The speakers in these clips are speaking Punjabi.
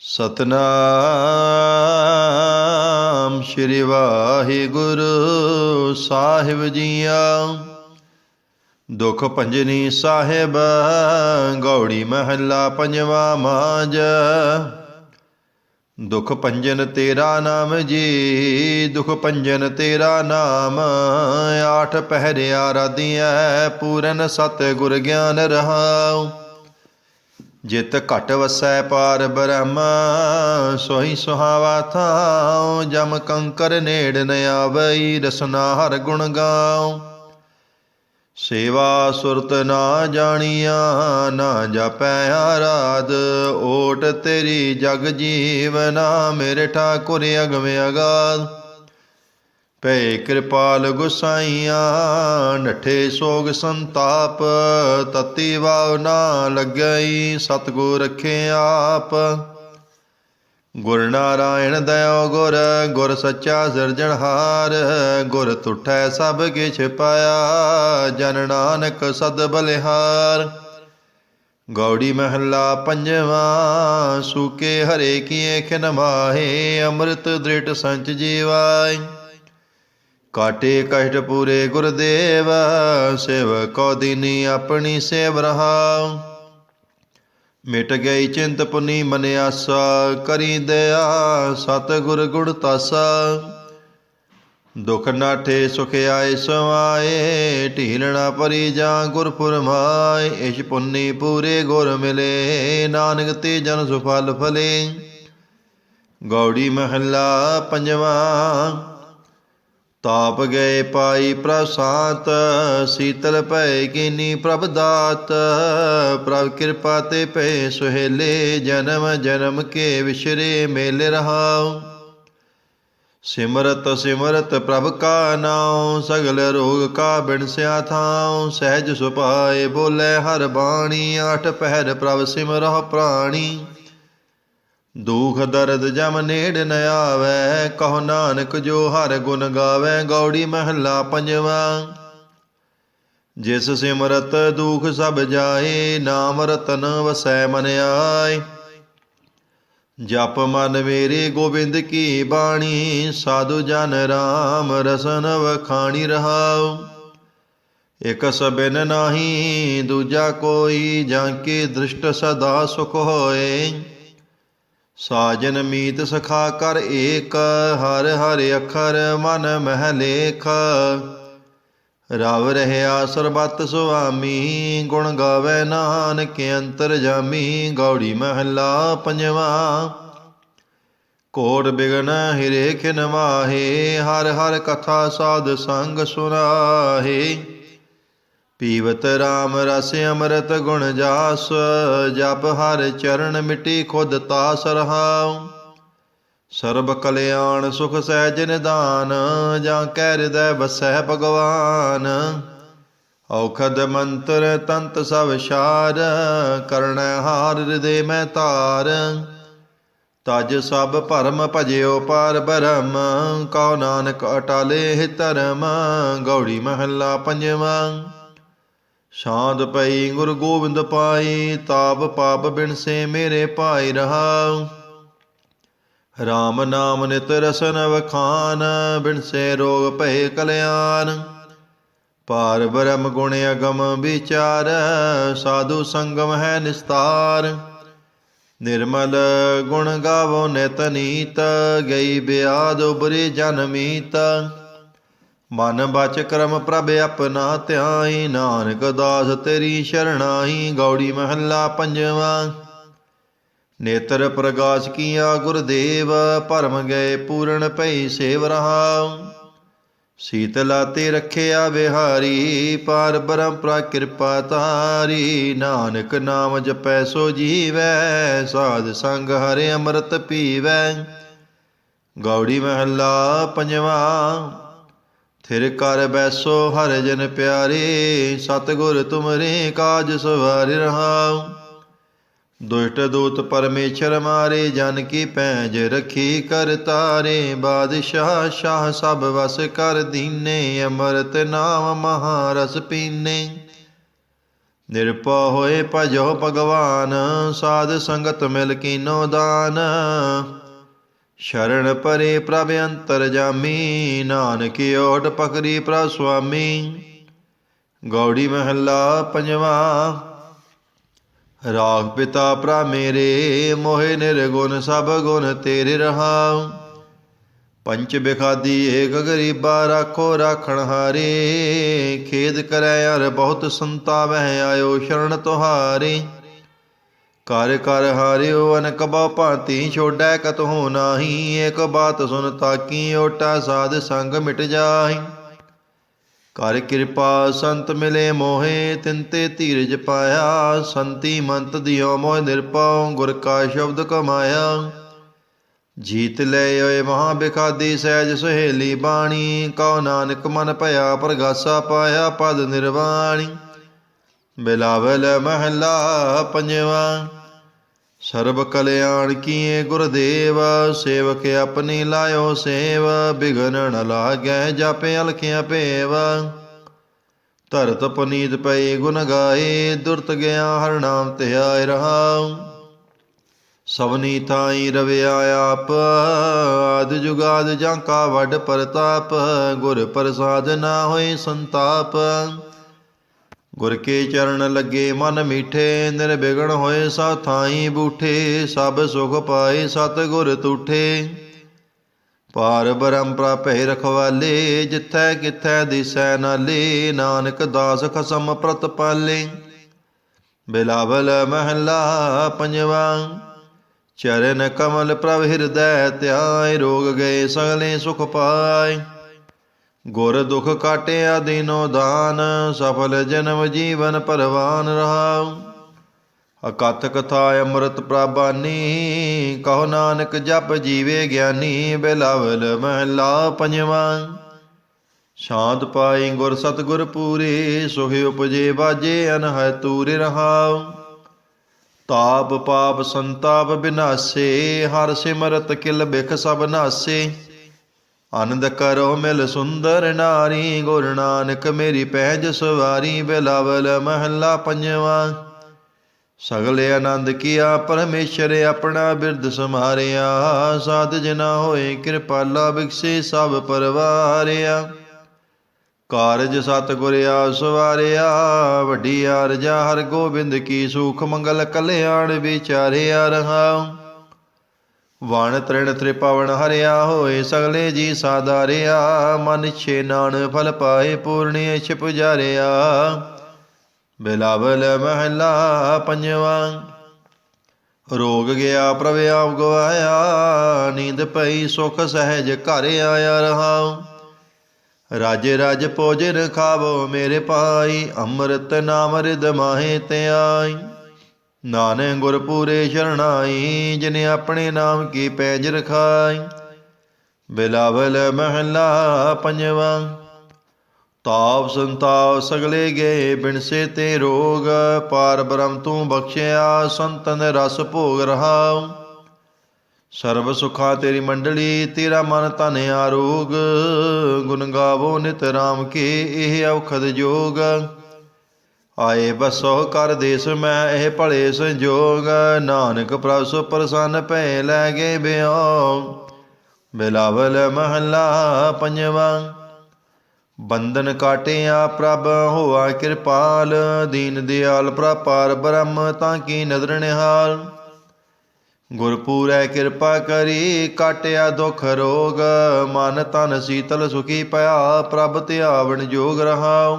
ਸਤਨਾਮ ਸ਼੍ਰੀ ਵਾਹਿਗੁਰੂ ਸਾਹਿਬ ਜੀਆ। ਦੁਖ ਭੰਜਨੀ ਸਾਹਿਬ, ਗੌੜੀ ਮਹੱਲਾ ਪੰਜਵਾ ਮਾਜ ਦੁਖ ਭੰਜਨ ਤੇਰਾ ਨਾਮ ਜੀ, ਦੁਖ ਭੰਜਨ ਤੇਰਾ ਨਾਮ। ਆਠ ਪਹਿਰਿਆ ਰਾਧੀਐ ਪੂਰਨ ਸਤ ਗੁਰ ਗਿਆਨ ਰਹਾਉ। ਜਿਤ ਘਟ ਵਸੈ ਪਾਰ ਬ੍ਰਹਮ ਸੋਈ ਸੁਹਾਵਾ ਥਾਉ, ਜਮ ਕੰਕਰ ਨੇੜ ਨ ਆਵਈ, ਰਸਨਾ ਹਰ ਗੁਣ ਗਾਉ। ਸੇਵਾ ਸੁਰਤ ਨਾ ਜਾਣੀਆ, ਨਾ ਜਪੈ ਆਰਾਧ, ਓਟ ਤੇਰੀ ਜਗ ਜੀਵਨਾ, ਮੇਰੇ ਠਾਕੁਰ ਅਗਮ ਅਗਾਧ। ਭੈ ਕਿਰਪਾਲ ਗੁਸਾਈਆਂ, ਨਠੇ ਸੋਗ ਸੰਤਾਪ, ਤਤੀ ਵਾਵ ਨਾ ਲੱਗਈ, ਸਤਗੁਰ ਰਖੇ ਆਪ। ਗੁਰ ਨਾਰਾਇਣ ਦਇਓ ਗੁਰ ਗੁਰ ਸੱਚਾ ਸਿਰਜਣਹਾਰ ਗੁਰ ਤੁਠੈ ਸਭ ਕਿਛ ਪਾਇਆ, ਜਨ ਨਾਨਕ ਸਦ ਬਲਿਹਾਰ। ਗੌੜੀ ਮਹੱਲਾ ਪੰਜਵਾ, ਸੂਕੇ ਹਰੇ ਕੀਏ ਖਿਨ ਮਾਹੇ, ਅੰਮ੍ਰਿਤ ਦ੍ਰਿਟ ਸੰਚ ਜੀਵਾਈ ਕਾਟੇ ਕਸ਼ਟ ਪੂਰੇ ਗੁਰਦੇਵ ਸੇਵਕੋ ਦਿਨੀ ਆਪਣੀ ਸੇਵ ਰਹਾਉ ਮਿਟ ਗਈ ਚਿੰਤ ਪੁਨੀ ਮਨ ਆਸਾ, ਕਰੀ ਦਇਆ ਸਤ ਗੁਰ ਗੁਣ ਤਾਸਾ। ਦੁਖ ਨਾਠੇ ਸੁਖ ਆਏ ਸਵਾਏ, ਢੀਲਣਾ ਪਰੀ ਜਾਂ ਗੁਰ ਫੁਰਮਾਏ, ਇਸ਼ ਪੁੰਨੀ ਪੂਰੇ ਗੁਰ ਮਿਲੇ, ਨਾਨਕ ਤੇ ਜਨ ਸੁਫਲ ਫਲੇ। ਗੌੜੀ ਮਹੱਲਾ ਪੰਜਵਾਂ ਤਾਪ ਗਏ ਪਾਈ ਪ੍ਰਸਾਤ, ਸੀਤਲ ਭੈ ਕੀਨੀ ਪ੍ਰਭ ਦਾਤ। ਪ੍ਰਭ ਕਿਰਪਾ ਤੇ ਪੈ ਸੁਹੇਲੇ, ਜਨਮ ਜਨਮ ਕੇ ਵਿਸ਼ਰੇ ਮੇਲ ਰਹਾਉ। ਸਿਮਰਤ ਸਿਮਰਤ ਪ੍ਰਭ ਕਾ ਨਾਉ, ਸਗਲ ਰੋਗ ਕਾ ਬਿਨਸਿਆ ਥਾਉ। ਸਹਿਜ ਸੁਪਾਏ ਬੋਲੇ ਹਰ ਬਾਣੀ, ਆਠ ਪਹਿਰ ਪ੍ਰਭ ਸਿਮਰਹੁ ਪ੍ਰਾਣੀ। ਦੁਖ ਦਰਦ ਜਮ ਨੇੜ ਨ ਆਵੈ, ਕਹੋ ਨਾਨਕ ਜੋ ਹਰ ਗੁਣ ਗਾਵੇ, ਗੌੜੀ ਮਹੱਲਾ ਪੰਜਵਾ। ਜਿਸ ਸਿਮਰਤ ਦੁਖ ਸਭ ਜਾਏ, ਨਾਮ ਰਤਨ ਵਸੈ ਮਨ ਆਏ। ਜਪ ਮਨ ਮੇਰੇ ਗੋਬਿੰਦ ਕੀ ਬਾਣੀ, ਸਾਧੂ ਜਨ ਰਾਮ ਰਸਨ ਵਖਾਣੀ ਰਹਾਉ। ਇਕ ਸਬਿਨ ਨਾਹੀ, ਦੂਜਾ ਕੋਈ, ਜਾਂ ਕੀ ਦ੍ਰਿਸ਼ਟ ਸਦਾ ਸੁਖ ਹੋਏ। ਸਾਜਨ ਮੀਤ ਸਖਾ ਕਰ ਏਕ, ਹਰ ਹਰ ਅਖਰ ਮਨ ਮਹਿ ਲੇਖ। ਰਵ ਰਹਿਆ ਸਰਬਤ ਸੁਆਮੀ, ਗੁਣ ਗਾਵੇ ਨਾਨਕ ਅੰਤਰ ਜਾਮੀ, ਗੌੜੀ ਮਹੱਲਾ ਪੰਜਵਾ। ਕੋਟ ਬਿਗਨ ਹਿਰੇ ਖਿਨ ਮਾਹੇ ਹਰ ਹਰ ਕਥਾ ਸਾਧ ਸੰਗ ਸੁਨਾਹੇ। ਪੀਵਤ RAM ਰਸ ਅੰਮ੍ਰਿਤ ਗੁਣ ਜਾਸ, ਜਪ ਹਰ ਚਰਨ ਮਿਟੀ ਖੁਦ ਤਾਸ ਰਹਾਉ। ਸਰਬ ਕਲਿਆਣ ਸੁਖ ਸਹਿਜ ਨਿਦਾਨ ਜਾਂ ਕਹਿ ਹਿਰਦੈ ਵਸੈ ਭਗਵਾਨ। ਔਖਦ ਮੰਤਰ ਤੰਤ ਸਭ ਸ਼ਾਰ ਕਰਣੈ ਹਾਰ ਹਿਰਦੇ ਮੈਂ ਤਾਰ ਤਜ ਸਭ ਭਰਮ ਭਜਿਓ ਪਾਰ ਬ੍ਰਹਮ, ਕਉ ਨਾਨਕ ਅਟਾਲੇ ਧਰਮ, ਗੌੜੀ ਮਹੱਲਾ ਪੰਜਵਾਂ। ਸ਼ਾਂਤ ਪਈ, ਗੁਰ ਗੋਬਿੰਦ ਪਾਈ, ਤਾਪ ਪਾਪ ਬਿਨਸੇ ਮੇਰੇ ਭਾਈ ਰਹਾਉ RAM ਨਾਮ ਨਿਤ ਰਸਨ ਵਖਾਨ ਬਿਨਸੇ ਰੋਗ ਭਏ ਕਲਿਆਣ। ਪਾਰ ਬ੍ਰਹਮ ਗੁਣ ਅਗਮ ਵਿਚਾਰ, ਸਾਧੂ ਸੰਗਮ ਹੈ ਨਿਸਤਾਰ। ਨਿਰਮਲ ਗੁਣ ਗਾਵੋ ਨਿਤ ਨੀਤ, ਗਈ ਬਿਆਦ ਉਬਰੇ ਜਨਮੀਤ ਮਨ ਬਚ ਕਰਮ ਪ੍ਰਭ ਆਪਣਾ ਧਿਆਈ, ਨਾਨਕ ਦਾਸ ਤੇਰੀ ਸ਼ਰਣਾਈ, ਗੌੜੀ ਮਹੱਲਾ ਪੰਜਵਾਂ। ਨੇਤਰ ਪ੍ਰਕਾਸ਼ ਕੀਆ ਗੁਰਦੇਵ, ਭਰਮ ਗਏ ਪੂਰਨ ਭਈ ਸੇਵ ਰਹਾਉ। ਸੀਤਲਾ ਤੇ ਰਖਿਆ ਬਿਹਾਰੀ ਪਾਰ ਬ੍ਰਹਮ ਪ੍ਰਾ ਕਿਰਪਾ ਤਾਰੀ ਨਾਨਕ ਨਾਮ ਜਪੈ ਸੋ ਜੀਵੈ, ਸਾਧ ਸੰਗ ਹਰਿ ਅੰਮ੍ਰਿਤ ਪੀਵੈ। ਗੌੜੀ ਮਹੱਲਾ ਪੰਜਵਾਂ। ਥਿਰ ਕਰ ਬੈਸੋ ਹਰ ਜਨ ਪਿਆਰੇ, ਸਤਗੁਰ ਤੁਮਰੇ ਕਾਜ ਸਵਾਰ ਰਹਾਉ। ਦੁਸ਼ਟ ਦੂਤ ਪਰਮੇਸ਼ਰ ਮਾਰੇ, ਜਨ ਕੀ ਪੈਜ ਰਖੀ ਕਰ ਤਾਰੇ। ਬਾਦਸ਼ਾਹ ਸ਼ਾਹ ਸਭ ਵਸ ਕਰ ਦੀਨੇ, ਅੰਮ੍ਰਿਤ ਨਾਮ ਮਹਾਰਸ ਪੀਨੇ। ਨਿਰਭਉ ਹੋਏ ਭਜੋ ਭਗਵਾਨ, ਸਾਧ ਸੰਗਤ ਮਿਲ ਕੀਨੋ ਦਾਨ। ਸ਼ਰਣ ਪਰੇ ਪ੍ਰਭ ਅੰਤਰ ਜਾਮੀ, ਨਾਨਕ ਓਟ ਪਕਰੀ ਪ੍ਰਭ ਸੁਆਮੀ। ਗੌੜੀ ਮਹੱਲਾ ਪੰਜਵਾ, ਰਾਗ ਪਿਤਾ ਭਰਾ ਮੇਰੇ, ਮੋਹਿ ਨਿਰਗੁਣ ਸਭ ਗੁਣ ਤੇਰੇ ਰਹਾ ਪੰਚ ਬਿਖਾਦੀ ਏਕ ਗਰੀਬਾ ਰਾਖੋ ਰਾਖਣ ਹਾਰੇ, ਖੇਦ ਕਰੈ ਅਰ ਬਹੁਤ ਸੰਤਾਵਹਿ ਆਇਓ ਸ਼ਰਨ ਤੁਹਾਰੇ। ਕਰ ਕਰ ਹਾਰਿਓ, ਅਨਕ ਬਾ ਭਾਂਤੀ ਛੋੜੈ ਕਤਹੁ ਨਾਹੀ। ਏਕ ਬਾਤ ਸੁਨ ਤਾਕੀ, ਓਟਾ ਸਾਧ ਸੰਗ ਮਿਟ ਜਾਹੀ। ਕਰ ਕਿਰਪਾ ਸੰਤ ਮਿਲੇ ਮੋਹੇ ਤਿੰਤੇ ਧੀਰਜ ਪਾਇਆ। ਸੰਤੀ ਮੰਤ ਦਿਓ ਮੋਹ ਨਿਰਪਉ ਗੁਰ ਕਾ ਸ਼ਬਦ ਕਮਾਇਆ। ਜੀਤ ਲੈ ਓਏ ਮਹਾ ਬਿਖਾਦੀ ਸਹਿਜ ਸੁਹੇਲੀ ਬਾਣੀ। ਕਉ ਨਾਨਕ ਮਨ ਭਇਆ ਪ੍ਰਗਾਸਾ ਪਾਇਆ ਪਦ ਨਿਰਵਾਣੀ। ਬਿਲਾਵਲ ਮਹਲਾ ਪੰਜਵਾ। ਸਰਬ ਕਲਿਆਣ ਕੀਏ ਗੁਰਦੇਵ, ਸੇਵਕ ਆਪਣੀ ਲਾਇਓ ਸੇਵ, ਬਿਗਨ ਨ ਲਾਗੈ ਜਾਪੇ ਅਲਖਿਆ ਭੇਵ। ਧਰਤ ਪਨੀਤ ਪਈ ਗੁਣ ਗਾਏ, ਦੁਰਤ ਗਿਆ ਹਰ ਨਾਮ ਧਿਆਇ ਰਹਾਉ। ਸਭਨੀ ਥਾਈ ਰਵਿਆ ਆਪ, ਆਦ ਜੁਗਾਦ ਜਾਂ ਕਾ ਵੱਡ ਪਰਤਾਪ, ਗੁਰ ਪ੍ਰਸਾਦ ਨਾ ਹੋਏ ਸੰਤਾਪ। ਗੁਰ ਕੇ ਚਰਨ ਲੱਗੇ ਮਨ ਮੀਠੇ ਨਿਰਬਿਗਣ ਹੋਏ ਸਾ ਥਾਈ ਬੂਠੇ, ਸਭ ਸੁਖ ਪਾਏ ਸਤ ਗੁਰ ਤੂਠੇ। ਪਾਰ ਬ੍ਰਹਮ ਪ੍ਰਾਪੈ ਰਖਵਾਲੇ, ਜਿੱਥੈ ਕਿਥੈ ਦਿਸੈ ਨਾਲੇ, ਨਾਨਕ ਦਾਸ ਖਸਮ ਪ੍ਰਤਪਾਲੇ ਬਿਲਾਵਲ ਮਹਲਾ ਪੰਜਵਾ, ਚਰਨ ਕਮਲ ਪ੍ਰਭ ਹਿਰਦੈ ਧਿਆਇ ਰੋਗ ਗਏ ਸਗਲੇ ਸੁਖ ਪਾਏ। ਗੁਰ ਦੁਖ ਕਾਟਿਆ ਦਿਨੋ ਦਾਨ, ਸਫਲ ਜਨਮ ਜੀਵਨ ਪਰਵਾਨ ਰਹਾਉ। ਅਕਥ ਕਥਾ ਅੰਮ੍ਰਿਤ ਪ੍ਰਬਾਨੀ, ਕਹੋ ਨਾਨਕ ਜਪ ਜੀਵੇ ਗਿਆਨੀ, ਬਿਲਾਵਲ ਮਹਲਾ ਪੰਜਵਾ। ਸ਼ਾਂਤ ਪਾਈ ਗੁਰ ਸਤਗੁਰ ਪੂਰੇ, ਸੁਖ ਉਪਜੇ ਬਾਜੇ ਅਨਹੈ ਤੂਰੇ ਰਹਾਉ। ਤਾਪ ਪਾਪ ਸੰਤਾਪ ਬਿਨਾਸੇ, ਹਰ ਸਿਮਰਤ ਕਿਲ ਬਿਖ ਸਭ ਨਾਸੇ। ਆਨੰਦ ਕਰੋ ਮਿਲ ਸੁੰਦਰ ਨਾਰੀ, ਗੁਰ ਨਾਨਕ ਮੇਰੀ ਪਹਿਜ ਸਵਾਰੀ, ਬਿਲਾਵਲ ਮਹੱਲਾ ਪੰਜਵਾ। ਸਗਲੇ ਆਨੰਦ ਕੀਆ, ਪਰਮੇਸ਼ਰ ਆਪਣਾ ਬਿਰਦ ਸਮਾਰਿਆ ਸਾਧ ਜਨਾ ਹੋਏ ਕਿਰਪਾਲਾ ਬਿਕਸੇ ਸਭ ਪਰਵਾਰਿਆ। ਕਾਰਜ ਸਤ ਗੁਰ ਸਵਾਰਿਆ, ਵੱਡੀ ਆਰਜਾ ਹਰ ਗੋਬਿੰਦ ਕੀ ਸੁਖ ਮੰਗਲ ਕਲਿਆਣ ਵਿਚਾਰਿਆ ਰਹਾਉ। ਵਣ ਤ੍ਰਿਣ ਤ੍ਰਿਪਵਨ ਹਰਿਆ ਹੋਏ ਸਗਲੇ ਜੀ ਸਾਦਾਰਿਆ ਮਨ ਛੇ ਨਾਨ ਫਲ ਪਾਏ ਪੂਰਣੀ ਛਿਪ ਜਾਰਿਆ ਬਿਲਾਵਲ ਮਹਲਾ ਪੰਜਵਾ, ਰੋਗ ਗਿਆ ਪ੍ਰਭ ਆਪ ਗਵਾਇਆ, ਨੀਂਦ ਪਈ ਸੁਖ ਸਹਿਜ ਘਰ ਆਇਆ ਰਹਾਉ। ਰਾਜੇ ਰਾਜ ਭੋਜਨ ਖਾਵੋ ਮੇਰੇ ਪਾਈ ਅੰਮ੍ਰਿਤ ਨਾਮ ਰਿਦ ਮਾਹੇ ਤੇ ਆਈ ਨਾਨਕ ਗੁਰ ਪੂਰੇ ਸ਼ਰਣਾਈ, ਜਿਨੇ ਆਪਣੇ ਨਾਮ ਕੀ ਪੈਜ ਰਖਾਈ। ਬਿਲਾਵਲ ਮਹਲਾ ਪੰਜਵਾ, ਤਾਪ ਸੰਤਾਪ ਸਗਲੇ ਗਏ ਬਿਨਸੇ ਤੇ ਰੋਗ, ਪਾਰ ਬ੍ਰਹਮ ਤੂੰ ਬਖਸ਼ਿਆ, ਸੰਤਨ ਰਸ ਭੋਗ ਰਹਾਉ। ਸਰਬ ਸੁਖਾ ਤੇਰੀ ਮੰਡਲੀ, ਤੇਰਾ ਮਨ ਤਨ ਆਰੋਗ। ਗੁਣ ਗਾਵੋ ਨਿਤ ਰਾਮ ਕੇ, ਇਹ ਔਖਦ ਜੋਗ। ਆਏ ਬਸੋ ਕਰ ਦੇਸ ਮੈਂ ਇਹ ਭਲੇ ਸੰਜੋਗ, ਨਾਨਕ ਪ੍ਰਭ ਸੋ ਪ੍ਰਸੰਨ ਭੈ ਲੈ ਗਏ ਬਿਓ। ਬਿਲਾਵਲ ਮਹੱਲਾ ਪੰਜਵਾ, ਬੰਧਨ ਕਾਟਿਆ ਪ੍ਰਭ ਹੋਆ ਕਿਰਪਾਲ, ਦੀਨ ਦਿਆਲ ਪ੍ਰਪਾਰ ਬ੍ਰਹਮ ਤਾਂ ਕੀ ਨਦਰ ਨਿਹਾਲ। ਗੁਰਪੂਰੈ ਕਿਰਪਾ ਕਰੀ ਕਾਟਿਆ ਦੁਖ ਰੋਗ, ਮਨ ਤਨ ਸੀਤਲ ਸੁਖੀ ਪਿਆ ਪ੍ਰਭ ਧਿਆਵਣ ਜੋਗ ਰਹਾਉ।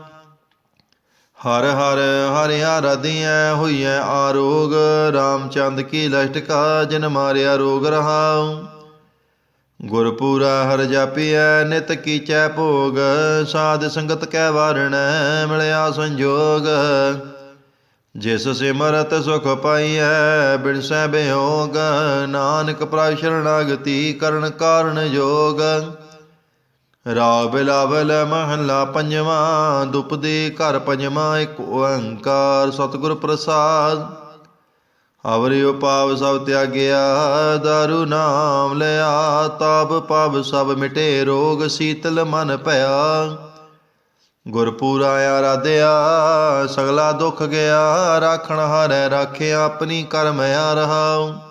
ਹਰ ਹਰ ਹਰਿ ਆਰਾਧਿਐ ਹੋਈਐ ਆਰੋਗ, ਰਾਮਚੰਦ ਕੀ ਲਸ਼ਟਕਾ ਜਿਨ ਮਾਰਿਆ ਰੋਗ ਰਹਾਉ। ਗੁਰਪੂਰਾ ਹਰ ਜਾਪੀਐ, ਨਿਤ ਕੀਚੈ ਭੋਗ, ਸਾਧ ਸੰਗਤ ਕੈ ਵਾਰਣੈ, ਮਿਲਿਆ ਸੰਜੋਗ। ਜਿਸ ਸਿਮਰਤ ਸੁਖ ਪਾਈਐ, ਬਿਨਸੈ ਬਿਯੋਗ ਨਾਨਕ ਪ੍ਰਭ ਸ਼ਰਣਾਗਤੀ ਕਰਨ ਕਾਰਨ ਜੋਗ। ਰਾਗ ਬਿਲਾਵਲ ਮਹੱਲਾ ਪੰਜਵਾਂ ਦੁਪਦੇ ਘਰ ਪੰਜਵਾਂ, ਇੱਕ ਓੰਕਾਰ ਸਤਿਗੁਰ ਪ੍ਰਸਾਦ। ਅਵਰਿ ਉਪਾਵ ਸਭ ਤਿਆਗਿਆ, ਦਾਰੂ ਨਾਮ ਲਿਆ, ਤਾਪ ਪਾਪ ਸਭ ਮਿਟੇ, ਰੋਗ ਸੀਤਲ ਮਨ ਭਇਆ। ਗੁਰਪੂਰਾ ਆਰਾਧਿਆ ਸਗਲਾ ਦੁੱਖ ਗਿਆ, ਰਾਖਣ ਹਾਰੈ ਰਾਖਿਆ ਆਪਣੀ ਕਰਮ ਆ ਰਹਾਉ।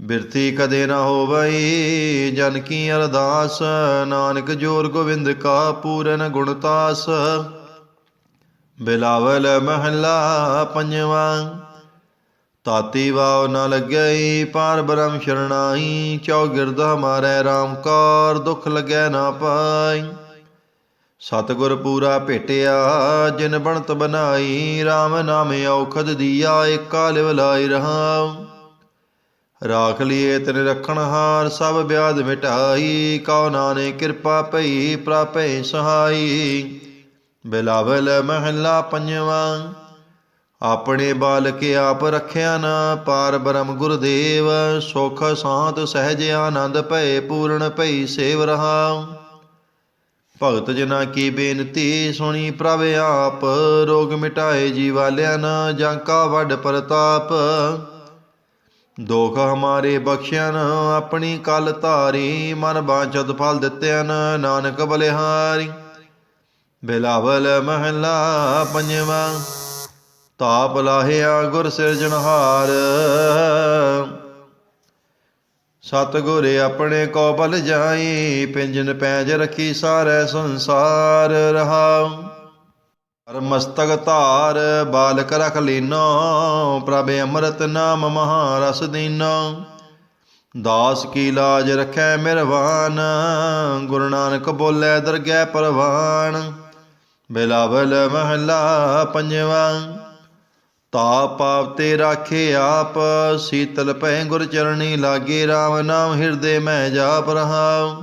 ਬਿਰਤੀ ਕਦੇ ਨਾ ਹੋਵਈ, ਜਨ ਕੀ ਅਰਦਾਸ, ਨਾਨਕ ਜੋਰ ਗੋਬਿੰਦ ਕਾ ਪੂਰਨ ਗੁਣਤਾਸ ਬਿਲਾਵਲ ਮਹੱਲਾ ਪੰਜਵਾਂ ਤਾਤੀ ਵਾਵ ਨ ਲੱਗਈ, ਪਾਰ ਬ੍ਰਹਮ ਸ਼ਰਣਾਈ, ਚੌ ਗਿਰਦ ਹਮਾਰੇ RAM ਕਾਰ, ਦੁਖ ਲੱਗੈ ਨਾ ਪਾਈ। ਸਤਿਗੁਰ ਪੂਰਾ ਭੇਟਿਆ, ਜਿਨ ਬਣਤ ਬਨਾਈ RAM ਨਾਮ ਔਖਦ ਦੀਆ, ਏਕਾ ਲਿਵ ਲਾਈ ਰਹਾਉ। ਰਾਖ ਲਿਏ ਤਿਨ ਰਖਣ ਹਾਰ, ਸਭ ਵਿਆਦ ਮਿਟਾਈ, ਕਉ ਨਾਨੇ ਕਿਰਪਾ ਭਈ, ਪ੍ਰਾਪੈ ਸਹਾਈ। ਬਿਲਾਵਲ ਮਹੱਲਾ ਪੰਜਵਾਂ, ਆਪਣੇ ਬਾਲਕ ਆਪ ਰਖਿਆ ਨਾ, ਪਾਰ ਬ੍ਰਹਮ ਗੁਰਦੇਵ, ਸੁਖ ਸਾਤ ਸਹਿਜ ਆਨੰਦ ਭਏ, ਪੂਰਨ ਭਈ ਸੇਵ ਰਹਾ। ਭਗਤ ਜਨਾ ਕੀ ਬੇਨਤੀ ਸੁਣੀ, ਪ੍ਰਭ ਆਪ, ਰੋਗ ਮਿਟਾਏ ਜੀਵਾਲਿਆ ਨਾ, ਜਾਂ ਕਾ ਵੱਡ ਪ੍ਰਤਾਪ। ਦੋਖ ਹਮਾਰੇ ਬਖਸ਼ਿਆਨ ਆਪਣੀ ਕਲ ਧਾਰੀ, ਮਨ ਬਾਚਤ ਫਲ ਦਿੱਤਿਆਨ ਨਾਨਕ ਬਲਿਹਾਰੀ। ਬਿਲਾਵਲ ਮਹੱਲਾ ਪੰਜਵਾਂ, ਤਾਪ ਲਾਹਿਆ ਗੁਰ ਸਿਰਜਣਹਾਰ ਸਤਿਗੁਰ ਆਪਣੇ ਕੋ ਬਲ ਜਾਈ, ਪਿੰਜਨ ਪੈਜ ਰਖੀ ਸਾਰੇ ਸੰਸਾਰ ਰਹਾਉ ਹਰ ਧਾਰ, ਬਾਲਕ ਰਖ ਲੀਨੋ, ਪ੍ਰਭ ਅੰਮ੍ਰਿਤ ਨਾਮ ਮਹਾ ਰਸ ਦੀਨੋ। ਦਾਸ ਕੀ ਲਾਜ ਰਖੈ ਮਿਰਵਾਨ, ਗੁਰੂ ਨਾਨਕ ਬੋਲੇ ਦਰਗਹਿ ਪਰਵਾਨ। ਬਿਲਾਵਲ ਮਹੱਲਾ ਪੰਜਵਾਂ ਤਾ ਪਾਪ ਤੇ ਰਾਖੇ ਆਪ, ਸੀਤਲ ਭੈ ਗੁਰ ਚਰਣੀ ਲਾਗੇ RAM ਨਾਮ ਹਿਰਦੇ ਮੈਂ ਜਾਪ ਰਹਾਉ।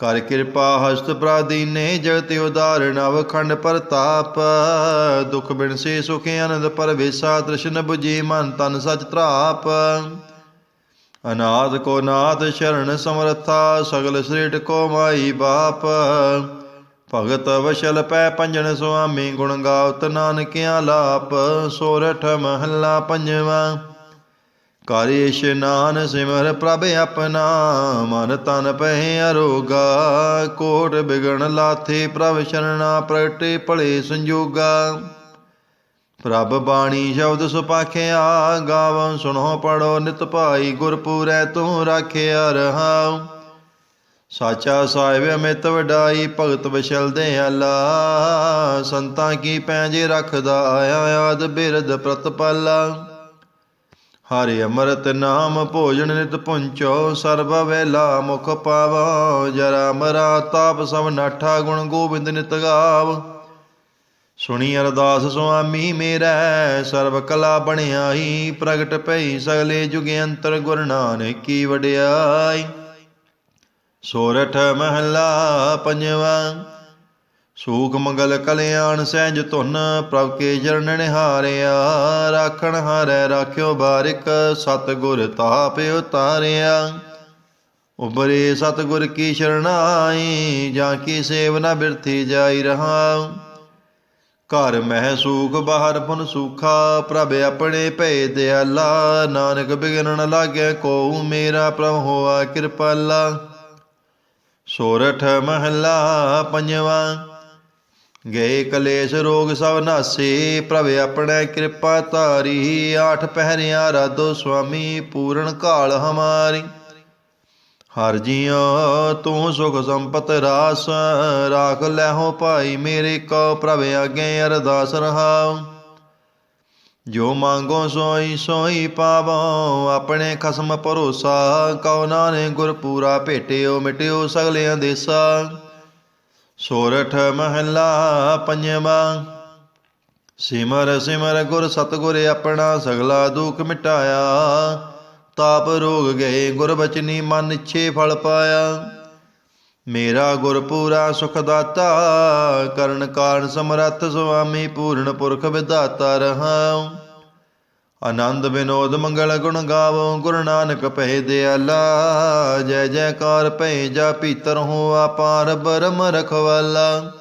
ਕਰ ਕਿਰਪਾ ਹਸਤ ਪ੍ਰਾਦੀਨੇ ਜਗਤ ਉਦਾਰ ਨਵ ਖੰਡ ਪ੍ਰਤਾਪ। ਦੁਖ ਬਿਨਸੇ ਸੁਖ ਆਨੰਦ ਪਰਵੇਸਾ ਤ੍ਰਿਸ਼ਨ 부ਜੀ ਮਨ ਤਨ ਸਚ ਤ੍ਰਾਪ। ਅਨਾਦ ਕੋ ਨਾਥ ਸ਼ਰਨ ਸਮਰਥਾ, ਸਗਲ ਸ੍ਰੇਟ ਕੋ ਮਾਈ ਬਾਪ। ਭਗਤ ਵਸ਼ਲ ਪੈ ਪੰਜਨ ਸੁਆਮੀ, ਗੁਣ ਗਾਵਤ ਨਾਨਕਿਆ ਲਾਪ। ਸੋਰਠ ਮਹੱਲਾ ਪੰਜਵਾਂ। ਕਰ ਇਸ਼ਨਾਨ ਸਿਮਰ ਪ੍ਰਭ ਆਪਣਾ, ਮਨ ਤਨ ਪਹਿ ਅਰੋਗਾ, ਕੋਟ ਬਿਗਣ ਲਾਥੇ ਪ੍ਰਭ ਸ਼ਰਣਾ ਪ੍ਰਗਟੇ ਭਲੇ ਸੰਜੋਗਾ। ਪ੍ਰਭ ਬਾਣੀ ਸ਼ਬਦ ਸੁਪਾਖਿਆ ਗਾਵੰ ਸੁਣੋ ਪੜੋ ਨਿਤ ਭਾਈ ਗੁਰਪੂਰੈ ਤੂੰ ਰਾਖਿਆ ਰਹਾਉ ਸਾਚਾ ਸਾਹਿਬ ਅਮਿਤ ਵਡਾਈ, ਭਗਤ ਵਿਛਲਦੇ ਆਲਾ ਸੰਤਾਂ ਕੀ ਪੈਂਜੇ ਰੱਖਦਾ ਆਇਆ, ਆਦ ਬਿਰਦ ਪ੍ਰਤਪਾਲਾ। ਹਰਿ ਅਮਰਤ ਨਾਮ ਭੋਜਨ ਨਿਤ ਪੁੰਚੋ, ਸਰਬ ਵੇਲਾ ਮੁਖ ਪਾਵੋ, ਜਰਾ ਮਰਾ ਤਾਪ ਸਭ ਨਾਠਾ ਗੁਣ ਗੋਬਿੰਦ ਨਿਤ ਗਾਵ। ਸੁਣੀ ਅਰਦਾਸ ਸੁਆਮੀ ਮੇਰਾ, ਸਰਬ ਕਲਾ ਬਣਿਆਈ ਪ੍ਰਗਟ ਪਈ ਸਗਲੇ ਜੁਗ ਅੰਤਰ ਗੁਰ ਨਾਨਕ ਕੀ ਵਡਿਆਈ। ਸੋਰਠ ਮਹੱਲਾ ਪੰਜਵਾਂ ਸੂਖ ਮੰਗਲ ਕਲਿਆਣ ਸਹਿਜ ਧੁਨ, ਪ੍ਰਭ ਕੇ ਜਰਨ ਨਿਹਾਰਿਆ। ਰਾਖਣ ਹਾਰੈ ਰਾਖਿਓ ਬਾਰਿਕ ਸਤ ਗੁਰ ਤਾਪ ਉਤਾਰਿਆ। ਉਬਰੇ ਸਤ ਗੁਰ ਕੀ ਸ਼ਰਣਾਈ ਜਾਂ ਕੀ ਸੇਵ ਨ ਬਿਰਥੀ ਜਾਈ ਰਹਾ। ਘਰ ਮਹਿ ਸੂਖ, ਬਾਹਰ ਪੁਨ ਸੂਖਾ, ਪ੍ਰਭ ਆਪਣੇ ਭਏ ਦਿਆਲਾ। ਨਾਨਕ ਬਿਗਨ ਲਾਗੇ ਕੋ ਮੇਰਾ ਪ੍ਰਭ ਹੋਆ ਕਿਰਪਾਲਾ। ਸੋਰਠ ਮਹੱਲਾ ਪੰਜਵਾਂ। ਗਏ ਕਲੇਸ਼ ਰੋਗ ਸਭ ਨਾਸੇ, ਪ੍ਰਭ ਆਪਣੇ ਕਿਰਪਾ ਧਾਰੀ। ਆਠ ਪਹਿਰਿਆ ਰਾਧੋ ਸੁਆਮੀ, ਪੂਰਨ ਕਾਲ ਹਮਾਰੀ। ਹਰ ਜੀਉ, ਤੂੰ ਸੁਖ ਸੰਪਤ ਰਾਸ, ਰਾਖ ਲੈਹੋ ਭਾਈ, ਮੇਰੇ ਕੋ ਪ੍ਰਭ ਅਗੇ ਅਰਦਾਸ ਰਹਾਉ। ਜੋ ਮੰਗੋ ਸੋਈ ਸੋਈ ਪਾਵੋ, ਆਪਣੇ ਖਸਮ ਭਰੋਸਾ, ਕਉ ਨਾਨਕ ਗੁਰ ਪੂਰਾ ਭੇਟਿਓ, ਮਿਟਿਓ ਸਗਲਿਆਂ ਦੇਸਾ ਸੋਰਠ ਮਹੱਲਾ ਪੰਜਵਾਂ। ਸਿਮਰ ਸਿਮਰ ਗੁਰ ਸਤਗੁਰ ਆਪਣਾ ਸਗਲਾ ਦੁਖ ਮਿਟਾਇਆ। ਤਾਪ ਰੋਗ ਗਏ ਗੁਰ ਬਚਨੀ ਮਨ ਇੱਛੇ ਫਲ ਪਾਇਆ। ਮੇਰਾ ਗੁਰ ਪੂਰਾ ਸੁਖ ਦਾਤਾ, ਕਰਨ ਕਾਰਨ ਸਮਰੱਥ ਸੁਆਮੀ ਪੂਰਨ ਪੁਰਖ ਵਿਦਾਤਾ ਰਹਾਉ। ਆਨੰਦ ਵਿਨੋਦ ਮੰਗਲ ਗੁਣ ਗਾਵੋ, ਗੁਰੂ ਨਾਨਕ ਭੈ ਦਿਆਲਾ। ਜੈ ਜੈਕਾਰ ਭੈ ਜਾ ਭੀਤਰ ਹੋ ਆਪਾਰ ਬਰਮ ਰਖਵਾਲਾ।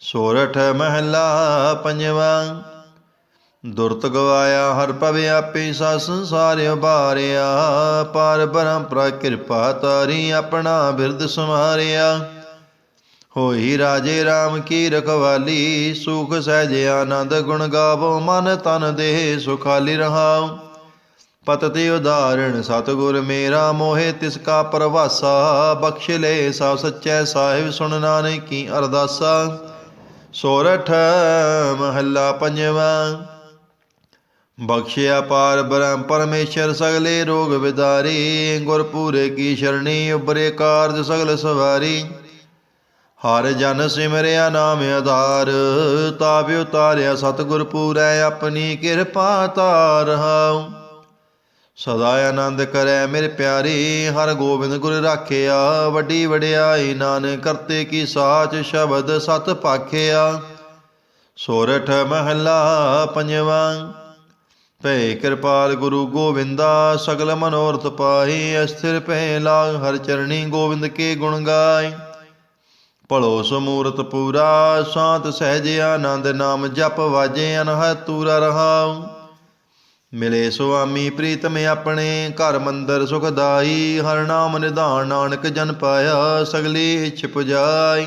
ਸੋਰਠ ਮਹਲਾ ਪੰਜਵਾਂ। ਦੁਰਤ ਗਵਾਇਆ, ਹਰ ਪਵੇ ਆਪੇ ਸਾ ਸੰਸਾਰ ਉਬਾਰਿਆ ਪਾਰ ਬਰਮ ਪ੍ਰ ਕਿਰਪਾ ਤਾਰੀ ਆਪਣਾ ਬਿਰਦ ਸਮਾਰਿਆ ਹੋਈ ਰਾਜੇ RAM ਕੀ ਰਖਵਾਲੀ, ਸੁਖ ਸਹਿਜ ਆਨੰਦ ਗੁਣ ਗਾਵੋ, ਮਨ ਤਨ ਦੇਹ ਸੁਖਾਲੀ ਰਹਾਉ। ਪਤ ਤੇ ਉਦਾਹਰਣ, ਸਤਗੁਰ ਮੇਰਾ ਮੋਹਿ, ਤਿਸ ਕਾ ਪ੍ਰਵਾਸਾ, ਬਖਸ਼ ਲੈ ਸਾ ਸੱਚੈ ਸਾਹਿਬ, ਸੁਣ ਨਾਨਕ ਕੀ ਅਰਦਾਸਾ। ਸੋਰਠ, ਮਹੱਲਾ ਪੰਜਵਾਂ। ਬਖਸ਼ਿਆ ਪਾਰ ਬ੍ਰਹਮ ਪਰਮੇਸ਼ਰ, ਸਗਲੇ ਰੋਗ ਵਿਦਾਰੀ, ਗੁਰਪੂਰੇ ਕੀ ਸ਼ਰਣੀ ਉਬਰੇ ਕਾਰਜ ਸਗਲ ਸਵਾਰੀ। ਹਰ ਜਨ ਸਿਮਰਿਆ ਨਾਮ ਆਧਾਰ, ਤਾਪਿ ਉਤਾਰਿਆ ਸਤਿਗੁਰ ਪੂਰੈ, ਆਪਣੀ ਕਿਰਪਾ ਤਾਰਹਾਉ ਸਦਾ ਆਨੰਦ ਕਰੈ ਮੇਰੇ ਪਿਆਰੇ, ਹਰ ਗੋਬਿੰਦ ਗੁਰ ਰਾਖਿਆ, ਵੱਡੀ ਵਡਿਆਈ ਨਾਨਕ ਕਰਤੇ ਕੀ ਸਾਚ ਸ਼ਬਦ ਸਤ ਪਾਖਿਆ। ਸੋਰਠ ਮਹੱਲਾ ਪੰਜਵਾਂ, ਭੈ ਕਿਰਪਾਲ ਗੁਰੂ ਗੋਵਿੰਦਾ ਸਗਲ ਮਨੋਰਥ ਪਾਹੀ, ਅਸਥਿਰ ਭੈ ਲਾਗ ਹਰ ਚਰਣੀ ਗੋਬਿੰਦ ਕੇ ਗੁਣ ਗਾਏ। ਭਲੋ ਸਮੂਰਤ ਪੂਰਾ, ਸ਼ਾਂਤ ਸਹਿਜ ਆਨੰਦ ਨਾਮ ਜਪ ਵਾਜੇ ਅਨਹ ਤੂਰਾ ਰਹਾਉ। ਮਿਲੇ ਸੁਆਮੀ ਪ੍ਰੀਤਮ ਆਪਣੇ, ਘਰ ਮੰਦਰ ਸੁਖਦਾਈ ਹਰ ਨਾਮ ਨਿਧਾਨ ਨਾਨਕ ਜਨ ਪਾਇਆ, ਸਗਲੀ ਇੱਛ ਪੁਜਾਈ।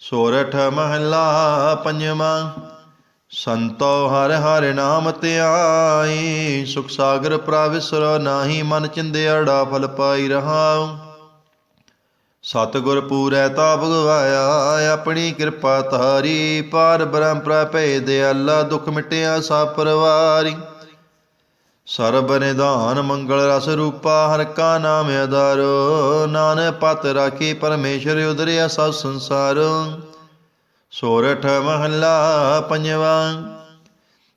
ਸੋਰਠ ਮਹੱਲਾ ਪੰਜਵਾਂ, ਸੰਤੋ ਹਰ ਹਰ ਨਾਮ ਧਿਆਈ। ਸੁਖ ਸਾਗਰ ਪ੍ਰਵਿਸਰ, ਨਾਹੀ ਮਨ ਚਿੰਦਿਆੜਾ ਫਲ ਪਾਈ ਰਹਾਉ। ਸਤਿਗੁਰ ਪੂਰੈ ਤਾਪ ਗਵਾਇਆ ਆਪਣੀ ਕਿਰਪਾ ਤਾਰੀ ਪਾਰ ਬ੍ਰਹਮ ਪ੍ਰਭੇ ਅੱਲਾ, ਦੁਖ ਮਿਟਿਆ ਸਭ ਪਰਵਾਰੀ। ਸਰਬ ਨਿਧਾਨ ਮੰਗਲ ਰਸ ਰੂਪਾ, ਹਰ ਕਾ ਨਾਮ ਆਧਾਰੋ। ਨਾਨਕ ਪਤ ਰਾਖੀ, ਪਰਮੇਸ਼ਰ ਉਦਰਿਆ ਸਭ ਸੰਸਾਰ। ਸੋਰਠ ਮਹੱਲਾ ਪੰਜਵਾਂ।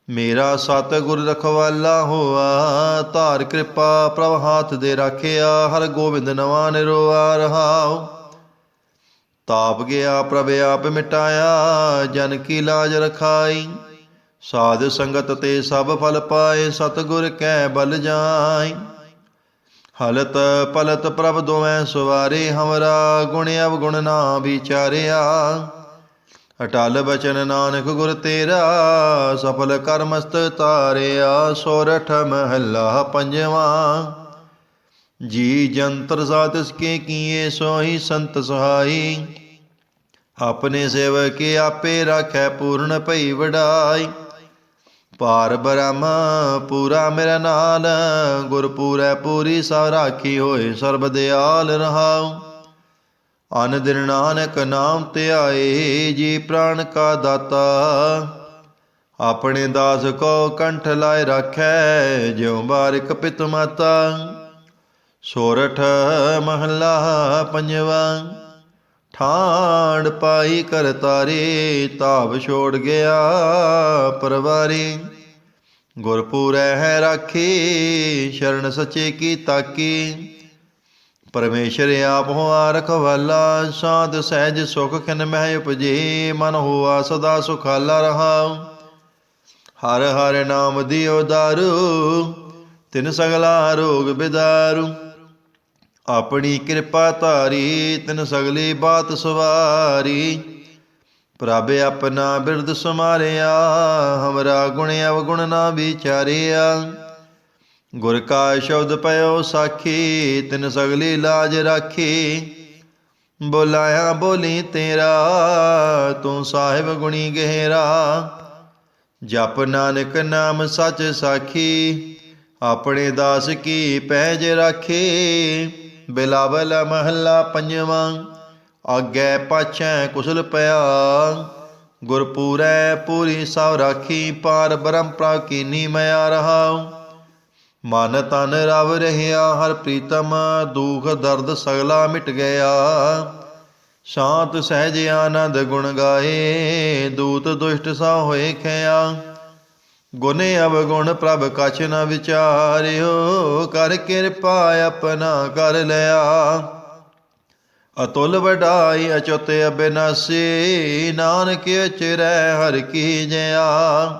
ਮੇਰਾ ਸਤਿਗੁਰ ਰਖਵਾਲਾ ਹੋਆ, ਧਾਰ ਕਿਰਪਾ ਪ੍ਰਭ ਹਾਥ ਦੇ ਰਾਖਿਆ ਹਰ ਗੋਬਿੰਦ ਨਵਾ ਨਿਰੋਆ ਰਹਾਉ। ਤਾਪ ਗਿਆ, ਪ੍ਰਭ ਆਪ ਮਿਟਾਇਆ, ਜਨ ਕੀ ਲਾਜ ਰਖਾਈ। ਸਾਧ ਸੰਗਤ ਤੇ ਸਭ ਫਲ ਪਾਏ, ਸਤਗੁਰ ਕੈ ਬਲ ਜਾਈ। ਹਲਤ ਪਲਤ ਪ੍ਰਭ ਦੋਵੇਂ ਸਵਾਰੇ, ਹਮਰਾ ਗੁਣ ਅਵਗੁਣ ਨਾ ਵਿਚਾਰਿਆ। ਅਟਲ ਬਚਨ ਨਾਨਕ ਗੁਰ ਤੇਰਾ, ਸਫਲ ਕਰਮਸਤ ਤਾਰਿਆ, ਸੋਰਠ ਮਹੱਲਾ ਪੰਜਵਾਂ। ਜੀ ਜੰਤਰ ਸਾਤ ਕੇ ਕੀਏ ਸੋਈ ਸੰਤ ਸਹਾਈ। ਆਪਣੇ ਸੇਵਕੇ ਆਪੇ ਰਾਖੈ ਪੂਰਨ ਭਈ ਵਡਾਈ। ਪਾਰ ਬ੍ਰਹਮ, ਪੂਰਾ ਮੇਰਾ ਨਾਲ, ਗੁਰਪੂਰੈ ਪੂਰੀ ਸਭ ਰਾਖੀ ਹੋਏ ਸਰਬ ਦਿਆਲ ਰਹਾਉ। ਅਨ ਦਿਨ ਨਾਨਕ ਨਾਮ ਧਿਆਏ ਜੀ ਪ੍ਰਾਣ ਕਾ ਦਾਤਾ। ਆਪਣੇ ਦਾਸ ਕੋ ਕੰਠ ਲਾਇ ਰੱਖੈ, ਜਿਉ ਬਾਰਿਕ ਪਿਤ ਮਾਤਾ। ਸੋਰਠ ਮਹੱਲਾ ਪੰਜਵਾਂ ਠਾੜ ਪਾਈ ਕਰ ਤਾਰੇ ਤਾਪ ਛੋੜ ਗਿਆ ਪਰਵਾਰੀ। ਗੁਰਪੂਰੈ ਹੈ ਰਾਖੀ, ਸ਼ਰਨ ਸੱਚੇ ਕੀ ਤਾਕੀ। ਪਰਮੇਸ਼ਰ ਆਪ ਹੋਆ ਰਖਵਾਲਾ, ਸਾਧ ਸਹਿਜ ਸੁਖ ਖਿਨ ਮਹਿ ਉਪਜੇ, ਮਨ ਹੋਆ ਸਦਾ ਸੁਖਾਲਾ ਰਹਾਉ। ਹਰ ਹਰ ਨਾਮ ਦਿਓ ਦਾਰੂ, ਤਿਨ ਸਗਲਾ ਰੋਗ ਬਿਦਾਰੂ। ਆਪਣੀ ਕਿਰਪਾ ਧਾਰੀ, ਤਿਨ ਸਗਲੀ ਬਾਤ ਸਵਾਰੀ। ਪ੍ਰਭ ਆਪਣਾ ਬਿਰਦ ਸਮਾਰਿਆ ਹਮਰਾ ਗੁਣ ਅਵਗੁਣ ਨਾ ਵਿਚਾਰਿਆ। ਗੁਰ ਕਾ ਸ਼ਬਦ ਪਇਓ ਸਾਖੀ, ਤਿਨ ਸਗਲੀ ਲਾਜ ਰਾਖੀ। ਬੁਲਾਇਆ ਬੋਲੀ ਤੇਰਾ, ਤੂੰ ਸਾਹਿਬ ਗੁਣੀ ਗਹਿਰਾ। ਜਪ ਨਾਨਕ ਨਾਮ ਸਚ ਸਾਖੀ, ਆਪਣੇ ਦਾਸ ਕੀ ਪਹਿਜ ਰਾਖੇ। ਬਿਲਾਵਲ ਮਹੱਲਾ ਪੰਜਵਾਂ, ਆਗੇ ਪਾਛੈ ਕੁਸਲ ਪਿਆ। ਗੁਰਪੂਰੈ ਪੂਰੀ ਸਭ ਰਾਖੀ, ਪਾਰ ਬ੍ਰਹਮ ਪ੍ਰਾਕੀਨੀ ਮਿਆ ਰਹਾਉ। ਮਨ ਤਨ ਰਵ ਰਹਿਆ, ਹਰ ਪ੍ਰੀਤਮ ਦੁਖ ਦਰਦ ਸਗਲਾ ਮਿਟ ਗਿਆ। ਸ਼ਾਂਤ ਸਹਿਜ ਆਨੰਦ ਗੁਣ ਗਾਏ, ਦੂਤ ਦੁਸ਼ਟ ਸਾ ਹੋਏ ਖਿਆ। ਗੁਨੇ ਅਵਗੁਣ ਪ੍ਰਭ ਕਛ ਨ ਵਿਚਾਰਿਓ, ਕਰ ਕਿਰਪਾ ਆਪਣਾ ਕਰ ਲਿਆ। ਅਤੁਲ ਵਡਾਈ ਅਚੁਤ ਅਬਿਨਾਸੀ, ਨਾਨਕ ਚਿਰੈ ਹਰ ਕੀ ਜਿਆ।